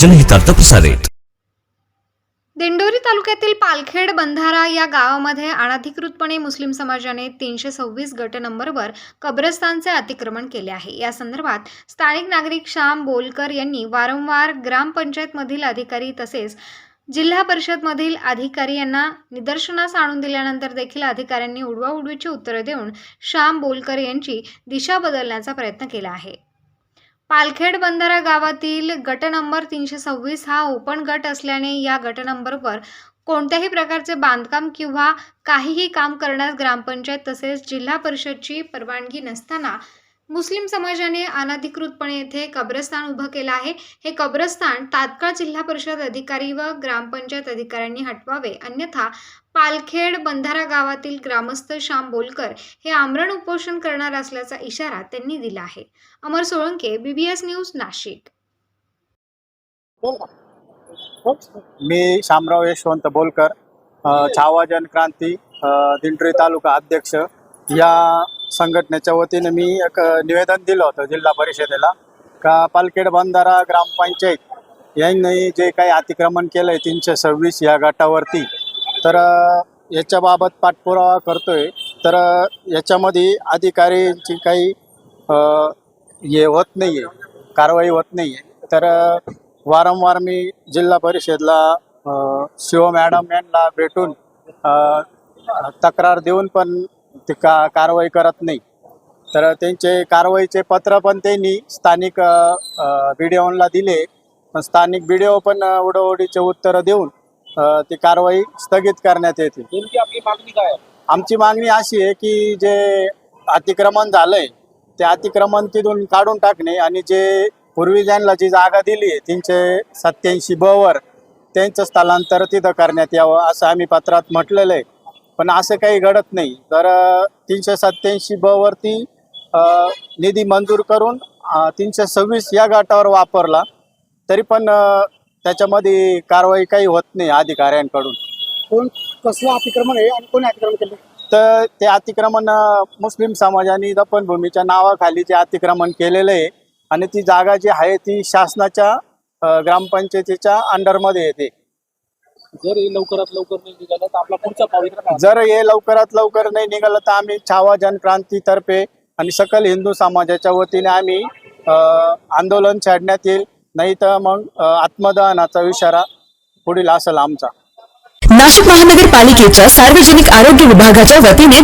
जनहितार्थ प्रसारित. दिंडोरी तालुक्यातील पालखेड बंधारा या गावामध्ये अनधिकृतपणे मुस्लिम समाजाने तीनशे सव्वीस गट नंबरवर कब्रस्तानचे अतिक्रमण केले आहे. या संदर्भात स्थानिक नागरिक श्याम बोलकर यांनी वारंवार ग्रामपंचायतमधील अधिकारी तसेच जिल्हा परिषदमधील अधिकारी यांना निदर्शनास आणून दिल्यानंतर देखील अधिकाऱ्यांनी उडवाउडवीची उत्तरं देऊन श्याम बोलकर यांची दिशा बदलण्याचा प्रयत्न केला आहे. पालखेड बंधारा गावातील गट नंबर तीनशे सव्वीस हा ओपन गट असल्याने या गट नंबरवर कोणत्याही प्रकारचे बांधकाम किंवा काहीही काम करण्यास ग्रामपंचायत तसेच जिल्हा परिषदची परवानगी नसताना मुस्लिम समाजाने अनधिकृतपणे येथे कब्रस्तान उभं केलं आहे. हे कब्रस्तान तात्काळ जिल्हा परिषद अधिकारी व ग्रामपंचायत अधिकाऱ्यांनी हटवावे. अन्यथा पालखेड बंधारा गावातील ग्रामस्थ श्याम बोलकर हे आमरण उपोषण करणार असल्याचा इशारा त्यांनी दिला आहे. Amar Solanke BBS news Nashik. मी शामराव यशवंत बोलकर छावा जनक्रांती दिंडोरी तालुका अध्यक्ष. या संघटनेच्या वतीने मी एक निवेदन दिलं होतं जिल्हा परिषदेला का पालखेड बंधारा ग्रामपंचायत यांनी जे काही अतिक्रमण केलं आहे तीनशे सव्वीस या गटावरती तर याच्याबाबत पाठपुरावा करतोय. तर याच्यामध्ये अधिकाऱ्यांची काही हे होत नाही आहे कारवाई होत नाही आहे तर वारंवार मी जिल्हा परिषदला शिव मॅडम यांना भेटून तक्रार देऊन पण ते का कारवाई करत नाही. तर त्यांचे कारवाईचे पत्र पण त्यांनी स्थानिक बी डी ओनला दिले. पण स्थानिक बी डी ओ पण अ, उत्तरं देऊन ती कारवाई स्थगित करण्यात येते. नेमकी आपली मागणी काय आहे? आमची मागणी अशी आहे की जे अतिक्रमण झालंय ते अतिक्रमण तिथून काढून टाकणे आणि जे पूर्वी ज्यांना जी जागा दिली आहे तीनशे सत्याऐंशी ब वर त्यांचं स्थलांतर तिथं करण्यात यावं असं आम्ही पत्रात म्हटलेलं आहे. पण असं काही घडत नाही. तर तीनशे सत्याऐंशी ब वरती अ, निधी मंजूर करून तीनशे सव्वीस या गटावर वापरला. तरी पण अ, त्याच्यामध्ये कारवाई काही होत नाही अधिकाऱ्यांकडून. कोण कसलं अतिक्रमण आहे आणि कोणी अतिक्रमण केलं तर ते अतिक्रमण मुस्लिम समाजाने दफनभूमीच्या नावाखाली जे अतिक्रमण केलेलं आहे आणि ती जागा जी आहे ती शासनाच्या ग्रामपंचायतीच्या अंडरमध्ये येते. जर हे लवकरात लवकर नाही निघालं तर आपला पुढचा पवित्र जर हे लवकरात लवकर नाही निघालं तर आम्ही छावा जनक्रांतीतर्फे आणि सकल हिंदू समाजाच्या वतीने आम्ही अ, आंदोलन छेडण्यात येईल. नाही तर मग आत्मदहनाचा इशारा पुढील असेल आमचा. नाशिक महानगरपालिकेच्या सार्वजनिक आरोग्य विभागाच्या वतीने